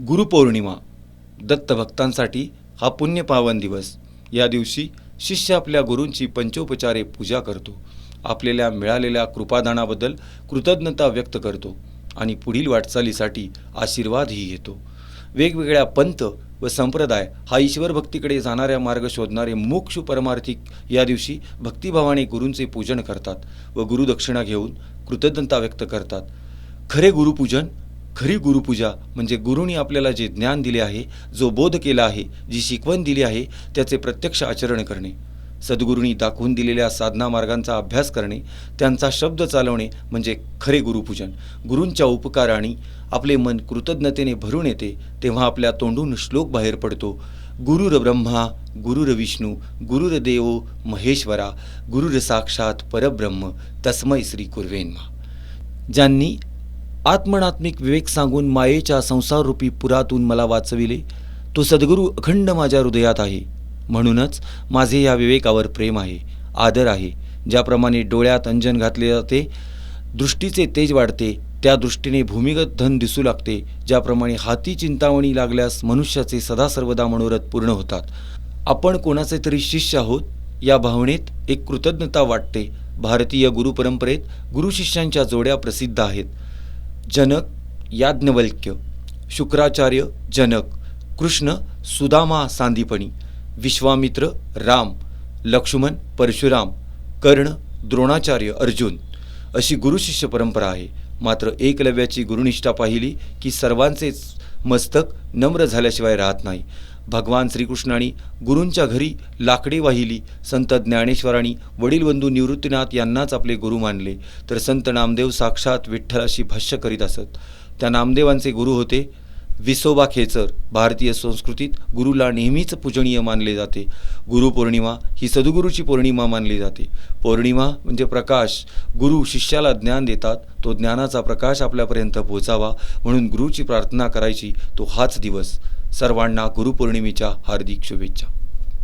गुरुपौर्णिमा दत्तभक्तांसाठी हा पुण्यपावन दिवस. या दिवशी शिष्य आपल्या गुरूंची पंचोपचारे पूजा करतो. आपल्याला मिळालेल्या कृपादानाबद्दल कृतज्ञता व्यक्त करतो आणि पुढील वाटचालीसाठी आशीर्वादही घेतो. वेगवेगळ्या पंथ व संप्रदाय हा ईश्वर भक्तीकडे जाणाऱ्या मार्ग शोधणारे मोक्ष परमार्थिक या दिवशी भक्तिभावाने गुरूंचे पूजन करतात व गुरुदक्षिणा घेऊन कृतज्ञता व्यक्त करतात. खरे गुरुपूजन खरी गुरुपूजा म्हणजे गुरुनी आपल्याला जे ज्ञान दिले आहे जो बोध केला आहे जी शिकवण दिली आहे त्याचे प्रत्यक्ष आचरण करणे. सद्गुरूंनी दाखवून दिलेल्या साधना मार्गांचा अभ्यास करणे त्यांचा शब्द चालवणे म्हणजे खरे गुरुपूजन. गुरूंच्या उपकाराने आपले मन कृतज्ञतेने भरून येते तेव्हा आपल्या तोंडून श्लोक बाहेर पडतो. गुरुर ब्रह्मा गुरुर विष्णू गुरुर देवो महेश्वरा गुरुर साक्षात परब्रह्म तस्मै श्री कुर्वेन्मा ज्यांनी आत्मनात्मिक विवेक सांगून मायेच्या संसाररूपी पुरातून मला वाचविले. तो सद्गुरू अखंड माझ्या हृदयात आहे. म्हणूनच माझे या विवेकावर प्रेम आहे आदर आहे. ज्याप्रमाणे डोळ्यात अंजन घातले जाते दृष्टीचे तेज वाढते त्या दृष्टीने भूमिगत धन दिसू लागते. ज्याप्रमाणे हाती चिंतावणी लागल्यास मनुष्याचे सदा सर्वदा मनोरथ पूर्ण होतात. आपण कोणाचे तरी शिष्य आहोत या भावनेत एक कृतज्ञता वाटते. भारतीय गुरुपरंपरेत गुरुशिष्यांच्या जोड्या प्रसिद्ध आहेत. जनक याज्ञवल्क्य शुक्राचार्य जनक कृष्ण सुदामा सांदीपणी विश्वामित्र राम लक्ष्मण परशुराम कर्ण द्रोणाचार्य अर्जुन अशी गुरुशिष्य परंपरा आहे. मात्र एकलव्याची गुरुनिष्ठा पाहिली की सर्वांचेच मस्तक नम्र झाल्याशिवाय राहत नाही. भगवान श्रीकृष्णाने गुरूंच्या घरी लाकडी वाहिली. संत ज्ञानेश्वरांनी वडीलबंधू निवृत्तीनाथ यांनाच आपले गुरु मानले. तर संत नामदेव साक्षात विठ्ठलाशी भाष्य करीत असत. त्या नामदेवांचे गुरु होते विसोबा खेचर भारतीय संस्कृतीत गुरुला नेहमीच पूजनीय मानले जाते. गुरुपौर्णिमा ही सद्गुरूची पौर्णिमा मानली जाते. पौर्णिमा म्हणजे प्रकाश. गुरु शिष्याला ज्ञान देतात तो ज्ञानाचा प्रकाश आपल्यापर्यंत पोहोचावा म्हणून गुरुची प्रार्थना करायची तो हाच दिवस. सर्वांना गुरुपौर्णिमेच्या हार्दिक शुभेच्छा.